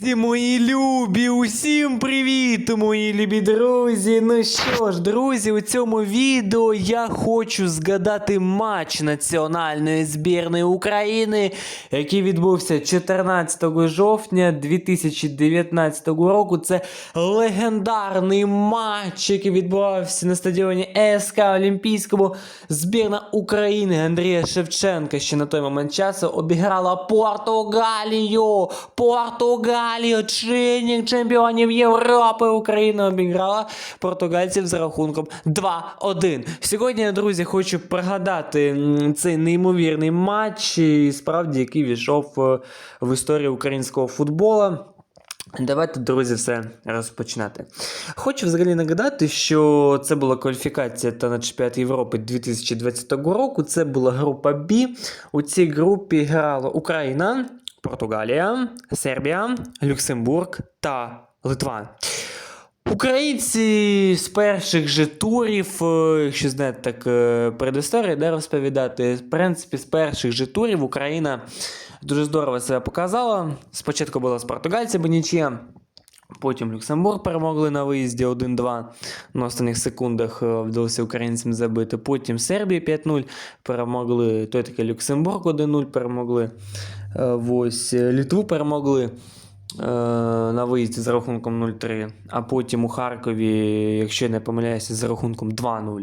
Друзі, мої любі, усім привіт, мої любі друзі. Ну що ж, друзі, у цьому відео я хочу згадати матч національної збірної України, який відбувся 14 жовтня 2019 року. Це легендарний матч, який відбувався на стадіоні ЕСК Олімпійському. Збірна України Андрія Шевченка ще на той момент часу обіграла Португалію. Португалію, чинник чемпіонів Європи. Україна обіграла португальців з рахунком 2-1. Сьогодні, друзі, хочу пригадати цей неймовірний матч, і справді, який війшов е, в історію українського футболу. Давайте, друзі, все розпочинати. Хочу взагалі нагадати, що це була кваліфікація та на чемпіонат Європи 2020 року. Це була група Б. У цій групі грала Україна, Португалія, Сербія, Люксембург та Литва. Українці з перших же турів, е, якщо знаєте так е, де розповідати, в принципі, з перших же турів Україна дуже здорово себе показала. Спочатку була з португальцями нічия. Потім Люксембург перемогли на виїзді 1-2. На останніх секундах е, вдалося українцям забити. Потім Сербія 5-0 перемогли. Той таки Люксембург 1-0 перемогли. Е, Ось е, Літву перемогли е, на виїзді з рахунком 0-3. А потім у Харкові, якщо не помиляюся, з рахунком 2-0.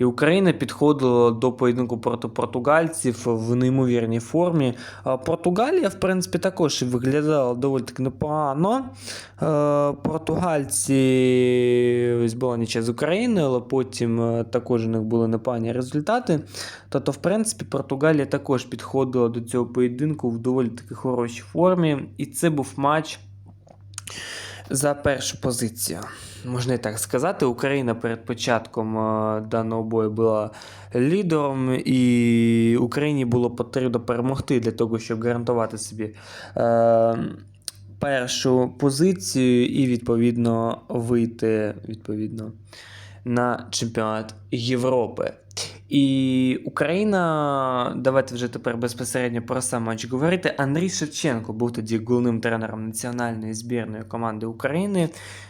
І Україна підходила до поєдинку проти португальців в неймовірній формі. Португалія, в принципі, також виглядала доволі таки непогано. Е, Португальці була нічия з Україною, але потім е, також у них були непогані результати. Тобто, в принципі, Португалія також підходила до цього поєдинку в доволі таки хорошій формі. І це був матч за першу позицію. Можна і так сказати, Україна перед початком е, даного бою була лідером, і Україні було потрібно перемогти для того, щоб гарантувати собі е, першу позицію і відповідно вийти відповідно, на чемпіонат Європи. І Україна, давайте вже тепер безпосередньо про сам матч говорити. Андрій Шевченко був тоді головним тренером національної збірної команди України.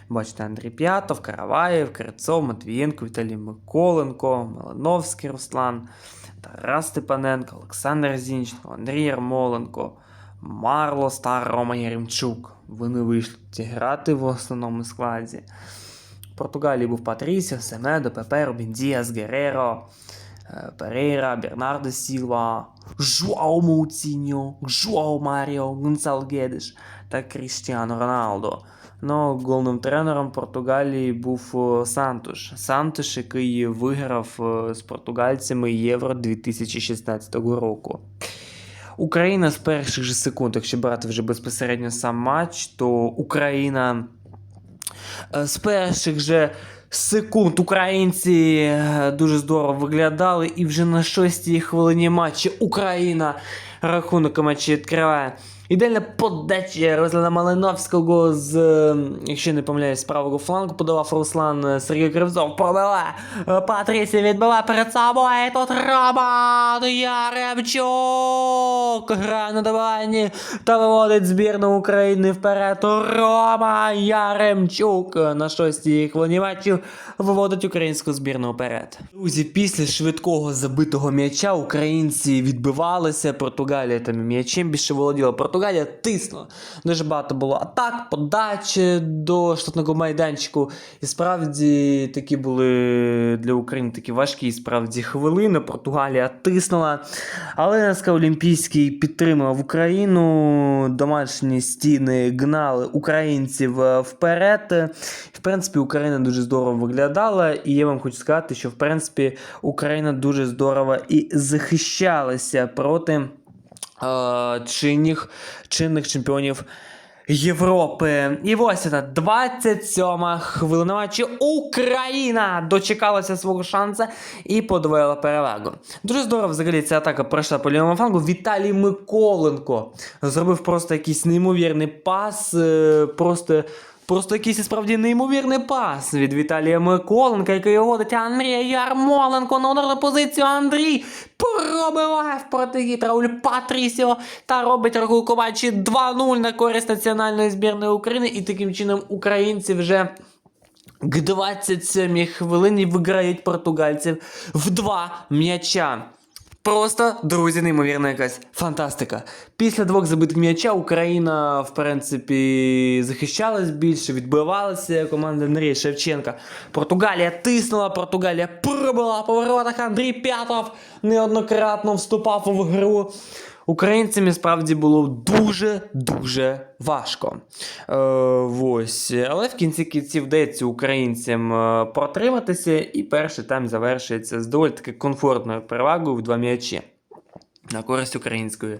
Бачите, Андрій П'ятов, Караваєв, Крицов, Матвієнко, Віталій Миколенко, Малиновський Руслан, Тарас Степаненко, Олександр Зінченко, Андрій Ярмоленко, Марло Стар, Рома Яремчук. Вони вийшли грати в основному складі. Португалії був Патрісіо, Семедо, Пепе, Діас, Гереро, Перейра, Бернардо Сілва, Жуао Моуціньо, Жуао Маріо, Гонсал Гедеш та Кріштіано Роналдо. Ну, головним тренером Португалії був Сантуш. Сантуш, який виграв з португальцями Євро 2016 року. Україна з перших же секунд, якщо брати вже безпосередньо сам матч, то Україна з перших же секунд українці е, дуже здорово виглядали, і вже на шостій хвилині матчі Україна рахунок матчі відкриває. Ідеальна подача Руслана Малиновського з, е, якщо не помиляюсь, з правого флангу подавав Руслан е, Сергій Кривцов, пробиває. Е, Патрісі відбиває перед собою. Тут Роман Яремчук грає на добиванні та виводить збірну України вперед. Рома Яремчук на шостій хвилині матчу виводить українську збірну вперед. Друзі, після швидкого забитого м'яча українці відбивалися. Португалія там м'ячем більше володіла. Португалія тиснула. Дуже багато було атак, подач до штатного майданчику. І справді такі були для України такі важкі справді хвилини. Португалія тиснула. Але НСК Олімпійський підтримував Україну. Домашні стіни гнали українців е, вперед. В принципі, Україна дуже здорово виглядала, і я вам хочу сказати, що в принципі Україна дуже здорово і захищалася проти чинних, чинних чемпіонів. Європи. І ось це 27-ма хвилина матчі. Україна дочекалася свого шансу і подвоїла перевагу. Дуже здорово взагалі ця атака пройшла по лівому флангу. Віталій Миколенко зробив просто якийсь неймовірний пас. е, Просто Просто якийсь і справді неймовірний пас від Віталія Миколенка, який вводить Андрія Ярмоленко на ударну позицію. Андрій пробиває в протигід Рауль Патрісіо та робить рахунку матчі 2-0 на користь національної збірної України. І таким чином українці вже. К 27-й хвилині виграють португальців в два м'яча. Просто, друзі, неймовірна якась фантастика. Після двох забитих м'яча Україна, в принципі, захищалась більше, відбивалася команда Андрія Шевченка. Португалія тиснула, Португалія пробила по воротах. Андрій П'ятов неоднократно вступав в гру. Українцям справді було дуже-дуже важко. Е, ось. Але в кінці кінців вдається українцям е, протриматися, і перший тайм завершується з доволі таки комфортною перевагою в два м'ячі. На користь української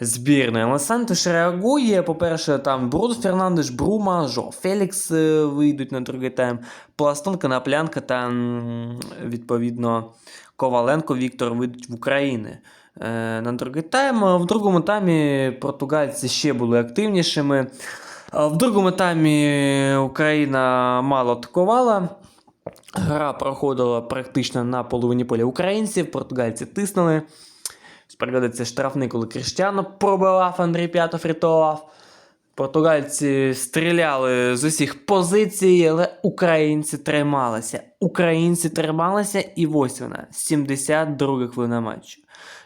збірної. Але Сантош реагує. По-перше, там Бруно Фернандеш, Брума, Жо Фелікс е, вийдуть на другий тайм. Пластун, Коноплянка та відповідно Коваленко Віктор вийдуть в Україну. Е, На другий тайм. В другому таймі португальці ще були активнішими. В другому таймі Україна мало атакувала. Гра проходила практично на половині поля українців, португальці тиснули. Пригодиться штрафний, коли Кріштіано пробивав, Андрій П'ятов рятував. Португальці стріляли з усіх позицій, але українці трималися. Українці трималися, і ось вона, 72 хвилина матчу.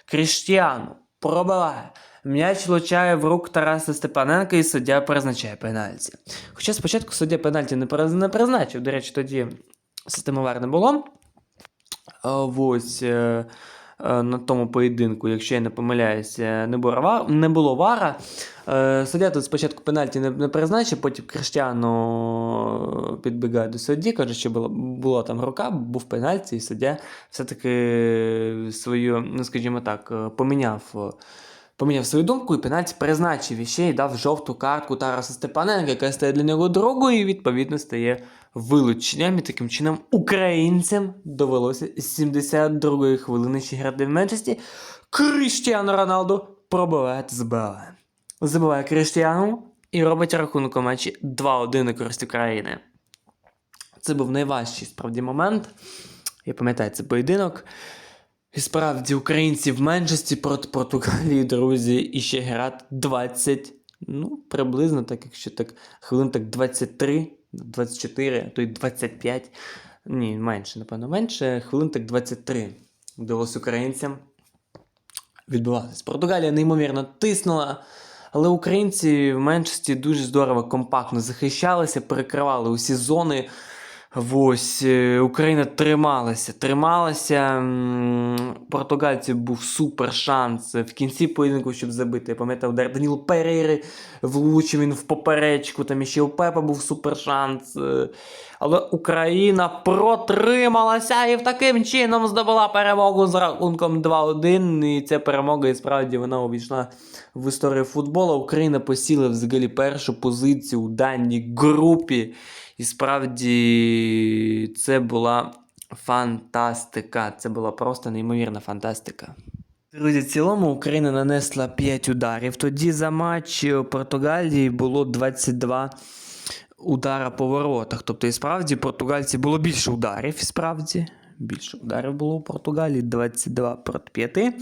Кріштіану пробиває. М'яч влучає в рук Тараса Степаненка і суддя призначає пенальті. Хоча спочатку суддя пенальті не призначив, до речі, тоді системоварне не було. Ось е, е, на тому поєдинку, якщо я не помиляюся, не було, вара. Е, Суддя тут спочатку пенальті не, призначив, потім Криштяну підбігає до судді, каже, що було, була там рука, був пенальті, і суддя все-таки свою, ну скажімо так, е, поміняв. Поміняв свою думку і пенальті призначив і ще й дав жовту картку Тараса Степаненка, яка стає для нього другою і відповідно стає вилученням. І таким чином українцям довелося з 72-ї хвилини ще грати в меншості. Кріштіану Роналду пробиває та забиває. Забиває Кріштіану і робить рахунок у матчі 2-1 на користь України. Це був найважчий справді момент. Я пам'ятаю цей поєдинок. І справді, українці в меншості проти Португалії, друзі, і ще грати 20, ну, приблизно, так якщо так, хвилин так 23, 24, а то й 25. Ні, менше, напевно, менше, хвилин так 23 вдалося українцям відбуватись. Португалія неймовірно тиснула, але українці в меншості дуже здорово, компактно захищалися, перекривали усі зони. Ось е, Україна трималася, трималася. Португальців був супер шанс в кінці поєдинку, щоб забити. Я пам'ятаю, удар Даніло Перейри влучив він в поперечку, там іще у Пепа був супер шанс. е, Але Україна протрималася і таким чином здобула перемогу з рахунком 2-1. І ця перемога, і справді, вона увійшла в історію футболу. Україна посіла взагалі першу позицію у даній групі. І справді це була фантастика. Це була просто неймовірна фантастика. Друзі, в цілому Україна нанесла 5 ударів. Тоді за матч Португалії було 22 удара по воротах. Тобто, і справді, португальці було більше ударів, справді. Більше ударів було у Португалії 22 проти 5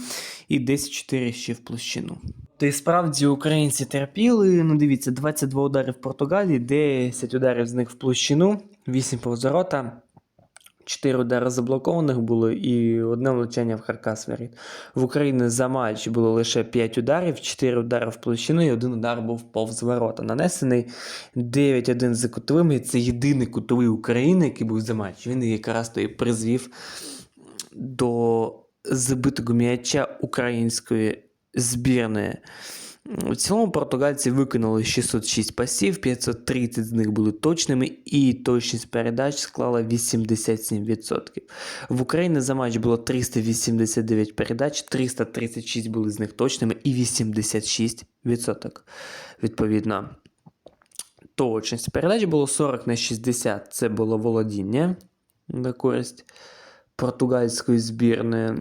і 10-4 ще в площину. То і справді українці терпіли. Ну, дивіться, 22 удари в Португалії, 10 ударів з них в площину, 8 повз 4 удари заблокованих було і одне влучання в Харкас воріт. В Україні за матч було лише 5 ударів, 4 удари в площину і один удар був повз ворота. Нанесений 9-1 за кутовими. Це єдиний кутовий України, який був за матч. Він якраз то призвів до забитого м'яча української збірної. У цілому португальці виконали 606 пасів, 530 з них були точними, і точність передач склала 87%. В Україні за матч було 389 передач, 336 були з них точними і 86%. Відповідно, точність передач було 40 на 60. Це було володіння на користь португальської збірної.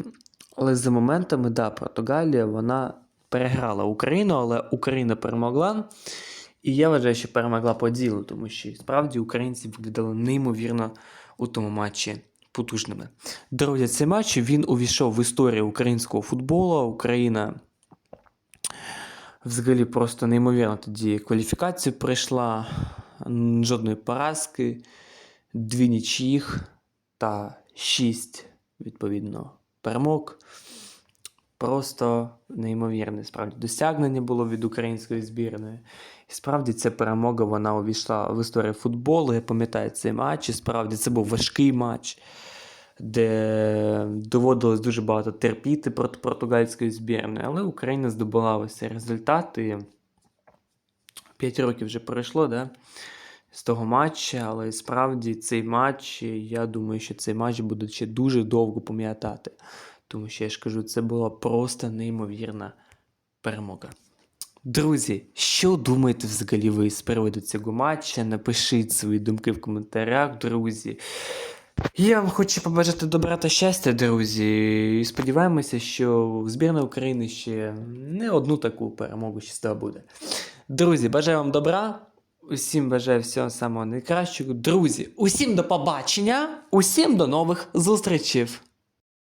Але за моментами, да, Португалія вона переграла Україну, але Україна перемогла. І я вважаю, що перемогла по ділу, тому що справді українці виглядали неймовірно у тому матчі потужними. Друзі, цей матч він увійшов в історію українського футболу. Україна взагалі просто неймовірно тоді кваліфікацію пройшла, жодної поразки, дві нічиїх та шість, відповідно, перемог. Просто неймовірне справді досягнення було від української збірної. І справді ця перемога вона увійшла в історію футболу. Я пам'ятаю цей матч. І справді це був важкий матч, де доводилось дуже багато терпіти проти португальської збірної. Але Україна здобула ось цей результат. І 5 років вже пройшло, да? З того матча, але справді цей матч, я думаю, що цей матч будуть ще дуже довго пам'ятати. Тому що я ж кажу, це була просто неймовірна перемога. Друзі, що думаєте взагалі ви з приводу цього матча? Напишіть свої думки в коментарях, друзі. Я вам хочу побажати добра та щастя, друзі. І сподіваємося, що збірна України ще не одну таку перемогу ще здобуде. Друзі, бажаю вам добра. Усім бажаю всього самого найкращого. Друзі, усім до побачення, усім до нових зустрічей.